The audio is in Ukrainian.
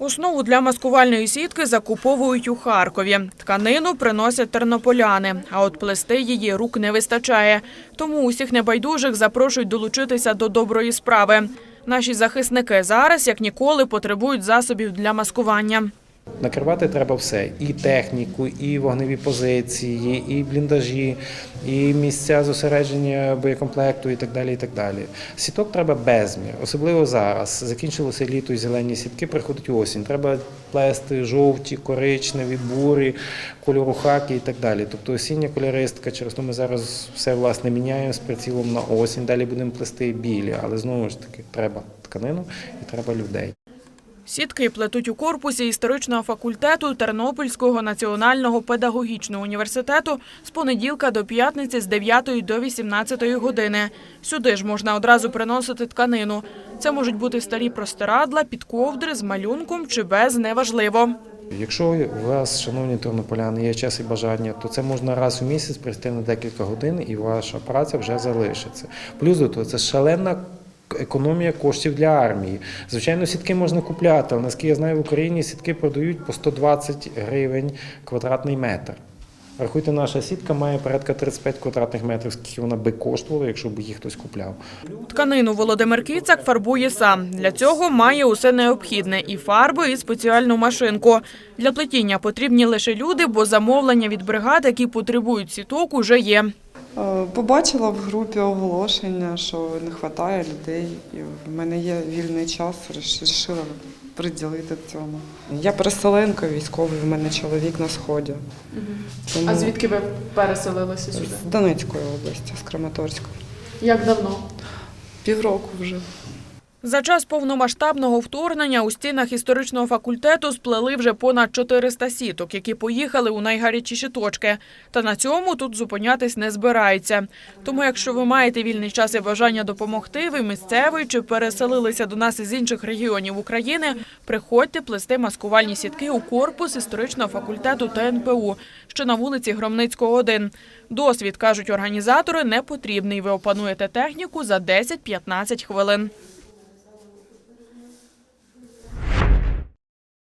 Основу для маскувальної сітки закуповують у Харкові. Тканину приносять тернополяни, а от плести її рук не вистачає. Тому усіх небайдужих запрошують долучитися до доброї справи. Наші захисники зараз, як ніколи, потребують засобів для маскування. Накривати треба все: і техніку, і вогневі позиції, і бліндажі, і місця зосередження боєкомплекту, і так далі. І так далі. Сіток треба безмір, особливо зараз. Закінчилося літо і зелені сітки, приходить осінь. Треба плести жовті, коричневі, бурі, кольору хаки і так далі. Тобто осіння кольористика, через то ми зараз все власне міняємо з прицілом на осінь. Далі будемо плести білі, але знову ж таки треба тканину і треба людей. Сітки плетуть у корпусі історичного факультету Тернопільського національного педагогічного університету з понеділка до п'ятниці з 9 до 18 години. Сюди ж можна одразу приносити тканину. Це можуть бути старі простирадла, підковдри з малюнком чи без неважливо. Якщо у вас, шановні тернополяни, є час і бажання, то це можна раз у місяць прийти на декілька годин, і ваша праця вже залишиться. Плюс до того, це шалена економія коштів для армії. Звичайно, сітки можна купляти, але наскільки я знаю, в Україні сітки продають по 120 гривень квадратний метр. Рахуйте, наша сітка має порядка 35 квадратних метрів, скільки вона би коштувала, якщо б її хтось купляв. Тканину Володимир Кицак фарбує сам. Для цього має усе необхідне – і фарби, і спеціальну машинку. Для плетіння потрібні лише люди, бо замовлення від бригад, які потребують сіток, уже є. Е, Побачила в групі оголошення, що не вистачає людей, і в мене є вільний час, вирішила приділити цьому. Я переселенка військовий, в мене чоловік на сході. Тому А звідки ви переселилися сюди? з Донецької області, з Краматорська. Як давно? Півроку вже. За час повномасштабного вторгнення у стінах історичного факультету сплели вже понад 400 сіток, які поїхали у найгарячіші точки. Та на цьому тут зупинятись не збираються. Тому, якщо ви маєте вільний час і бажання допомогти, ви місцевий чи переселилися до нас із інших регіонів України, приходьте плести маскувальні сітки у корпус історичного факультету ТНПУ, що на вулиці Громницького, 1. Досвід, кажуть організатори, не потрібний. Ви опануєте техніку за 10-15 хвилин.